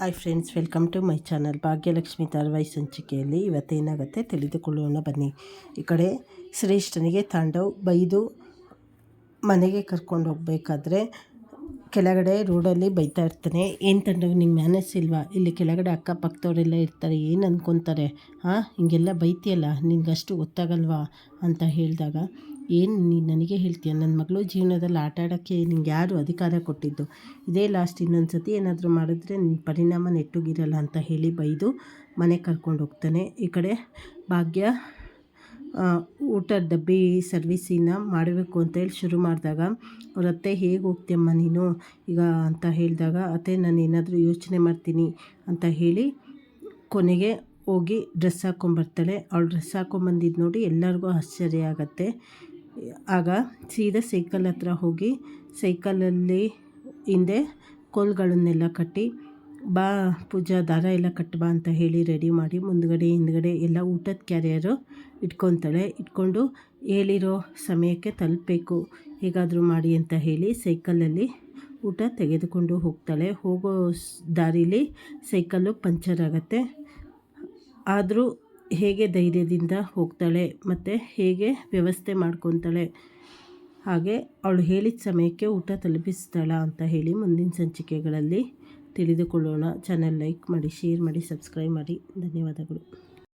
Hi friends welcome to my channel Bhagyalakshmi ಧಾರಾವಾಹಿ ಸಂಚಿಕೆಯಲ್ಲಿ ಇವತ್ತೇನಾಗುತ್ತೆ ತಿಳಿದುಕೊಳ್ಳೋಣ ಬನ್ನಿ. ಈ ಕಡೆ ಶ್ರೇಷ್ಠನಿಗೆ ತಾಂಡವ್ ಬೈದು ಮನೆಗೆ ಕರ್ಕೊಂಡು ಹೋಗಬೇಕಾದ್ರೆ ಕೆಳಗಡೆ ರೋಡಲ್ಲಿ ಬೈತಾ ಇರ್ತಾನೆ. ಏನು ತಾಂಡವ್, ನಿಂಗೆ ಮ್ಯಾನೇಜ್ ಇಲ್ವಾ? ಇಲ್ಲಿ ಕೆಳಗಡೆ ಅಕ್ಕಪಕ್ಕದವರೆಲ್ಲ ಇರ್ತಾರೆ, ಏನು ಅಂದ್ಕೊತಾರೆ ಹಾಂ ಹಿಂಗೆಲ್ಲ ಬೈತಿಯಲ್ಲ ನಿನಗಷ್ಟು ಗೊತ್ತಾಗಲ್ವಾ? ಅಂತ ಹೇಳಿದಾಗ ಏನು ನೀನು ನನಗೆ ಹೇಳ್ತೀಯ? ನನ್ನ ಮಗಳು ಜೀವನದಲ್ಲಿ ಆಟ ಆಡೋಕ್ಕೆ ನಿಂಗೆ ಯಾರು ಅಧಿಕಾರ ಕೊಟ್ಟಿದ್ದು? ಇದೇ ಲಾಸ್ಟ್ ಇನ್ನೊಂದು ಸತಿ ಏನಾದರೂ ಮಾಡಿದ್ರೆ ನಿನ್ನ ಪರಿಣಾಮ ನೆಟ್ಟಗಿರಲ್ಲ ಅಂತ ಹೇಳಿ ಬೈದು ಮನೆಗೆ ಕರ್ಕೊಂಡು ಹೋಗ್ತಾನೆ. ಈ ಕಡೆ ಭಾಗ್ಯ ಊಟ ಡಬ್ಬಿ ಸರ್ವಿಸಿನ ಮಾಡಬೇಕು ಅಂತ ಹೇಳಿ ಶುರು ಮಾಡಿದಾಗ, ಅವ್ರ ಅತ್ತೆ ಹೇಗೆ ಹೋಗ್ತೀಯಮ್ಮ ನೀನು? ಈಗ ಅಂತ ಹೇಳಿದಾಗ, ಅತ್ತೆ, ನಾನು ಏನಾದರೂ ಯೋಚನೆ ಮಾಡ್ತೀನಿ ಅಂತ ಹೇಳಿ ಕೊನೆಗೆ ಹೋಗಿ ಡ್ರೆಸ್ ಹಾಕ್ಕೊಂಬರ್ತಾಳೆ ಅವಳು ಡ್ರೆಸ್ ಹಾಕ್ಕೊಂಬಂದಿದ್ದು ನೋಡಿ ಎಲ್ಲರಿಗೂ ಆಶ್ಚರ್ಯ ಆಗುತ್ತೆ. ಆಗ ಸೀದಾ ಸೈಕಲ್ ಹತ್ರ ಹೋಗಿ ಸೈಕಲಲ್ಲಿ ಹಿಂದೆ ಕೋಲ್ಗಳನ್ನೆಲ್ಲ ಕಟ್ಟಿ, ಬಾ ಪೂಜಾ, ದಾರ ಎಲ್ಲ ಕಟ್ಟಬಾ ಅಂತ ಹೇಳಿ ರೆಡಿ ಮಾಡಿ ಮುಂದ್ಗಡೆ, ಹಿಂದ್ಗಡೆ ಎಲ್ಲ ಊಟದ ಕ್ಯಾರಿಯರು ಇಟ್ಕೊತಾಳೆ. ಇಟ್ಕೊಂಡು ಹೇಳಿರೋ ಸಮಯಕ್ಕೆ ತಲುಪಬೇಕು, ಹೇಗಾದರೂ ಮಾಡಿ ಅಂತ ಹೇಳಿ ಸೈಕಲಲ್ಲಿ ಊಟ ತೆಗೆದುಕೊಂಡು ಹೋಗ್ತಾಳೆ. ಹೋಗೋ ದಾರಿಲಿ ಸೈಕಲ್ಲು ಪಂಚರ್ ಆಗುತ್ತೆ. ಆದರೂ ಹೇಗೆ ಧೈರ್ಯದಿಂದ ಹೋಗ್ತಾಳೆ ಮತ್ತು ಹೇಗೆ ವ್ಯವಸ್ಥೆ ಮಾಡ್ಕೊತಾಳೆ. ಹಾಗೆ ಅವಳು ಹೇಳಿದ ಸಮಯಕ್ಕೆ ಊಟ ತಲುಪಿಸ್ತಾಳ ಅಂತ ಹೇಳಿ ಮುಂದಿನ ಸಂಚಿಕೆಗಳಲ್ಲಿ ತಿಳಿದುಕೊಳ್ಳೋಣ. ಚಾನಲ್ ಲೈಕ್ ಮಾಡಿ, ಶೇರ್ ಮಾಡಿ, ಸಬ್ಸ್ಕ್ರೈಬ್ ಮಾಡಿ. ಧನ್ಯವಾದಗಳು.